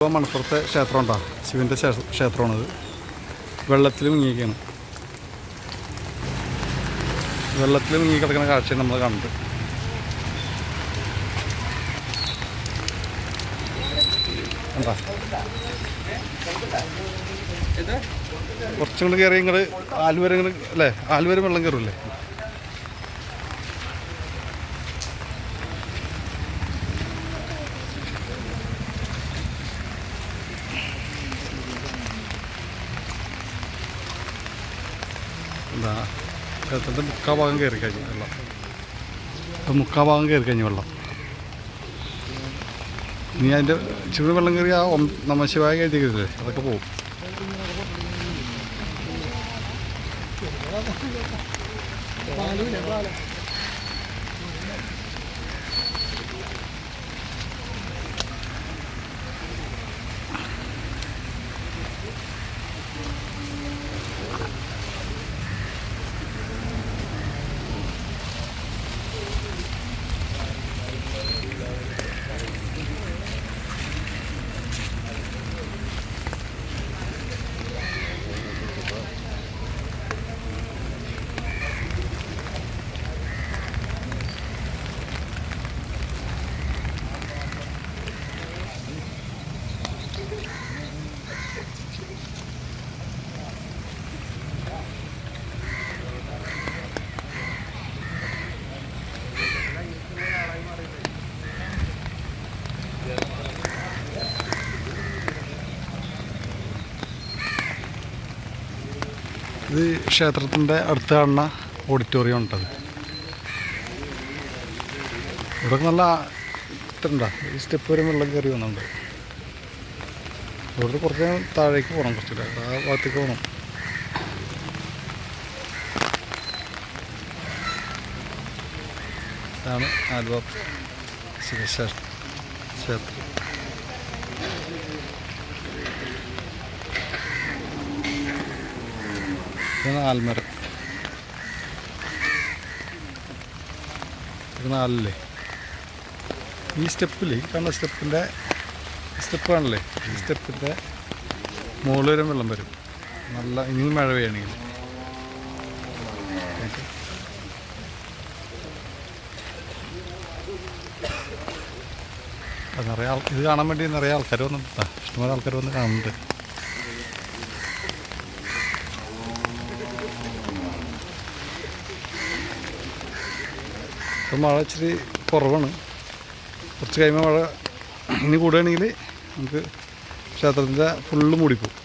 ഇപ്പോൾ മണപ്പുറത്തെ ക്ഷേത്രം ഉണ്ടോ ശിവന്റെ ക്ഷേത്രമാണത്. വെള്ളത്തിൽ മുങ്ങിയിരിക്കുകയാണ് വെള്ളത്തിൽ മുങ്ങി കിടക്കുന്ന കാഴ്ചയാണ് നമ്മൾ കണ്ടത് കണ്ടാ? കുറച്ചും കൂടി കയറി ഇങ്ങോട്ട് ആലുവരെ ഇങ്ങോട്ട് അല്ലേ? ആലുവരെ വെള്ളം കയറില്ലേ എന്താ ക്ഷേത്രത്തിന്റെ മുക്കാ ഭാഗം കയറി കഴിഞ്ഞു വെള്ളം. ഇപ്പം മുക്കാ ഭാഗം കയറി കഴിഞ്ഞു വെള്ളം. ഇനി അതിന്റെ ഇച്ചിരി വെള്ളം കയറി ആ നമ്മ നമ ശിവായ പോകും അതൊക്കെ പോകും ഇത് ക്ഷേത്രത്തിന്റെ അടുത്ത് കാണുന്ന ഓഡിറ്റോറിയം ഉണ്ടത്. ഇവിടെ നല്ല ഇത്രണ്ടാ ഈ സ്റ്റെപ്പ് വരെ വെള്ളം കയറി വന്നുണ്ട് ഇവിടുത്തെ കുറച്ച് താഴേക്ക് പോകണം കുറച്ച് ആ ഭാഗത്തേക്ക് പോകണം. ഇതാണ് ആലുവ ശ്രീ ക്ഷേത്രം. ഇത് ആൽമരം ഇത് നാലല്ലേ? ഈ സ്റ്റെപ്പിൽ കാണുന്ന സ്റ്റെപ്പിന്റെ സ്റ്റെപ്പ് കാണില്ലേ ഈ സ്റ്റെപ്പിന്റെ മുകളിൽ വരും വെള്ളം വരും. നല്ല ഇനി മഴ പെയ്യണമെങ്കിൽ നിറയെ ആൾ ഇത് കാണാൻ വേണ്ടി നിറയെ ആൾക്കാർ വന്നിട്ടാ ഇഷ്ടംപോലെ ആൾക്കാർ വന്ന് കാണുന്നുണ്ട്. ഇപ്പം മഴ ഇച്ചിരി കുറവാണ്. കുറച്ച് കഴിയുമ്പോൾ മഴ ഇനി കൂടുകയാണെങ്കിൽ നമുക്ക് ക്ഷേത്രത്തിന്റെ ഫുള്ള് മൂടിപ്പോവും.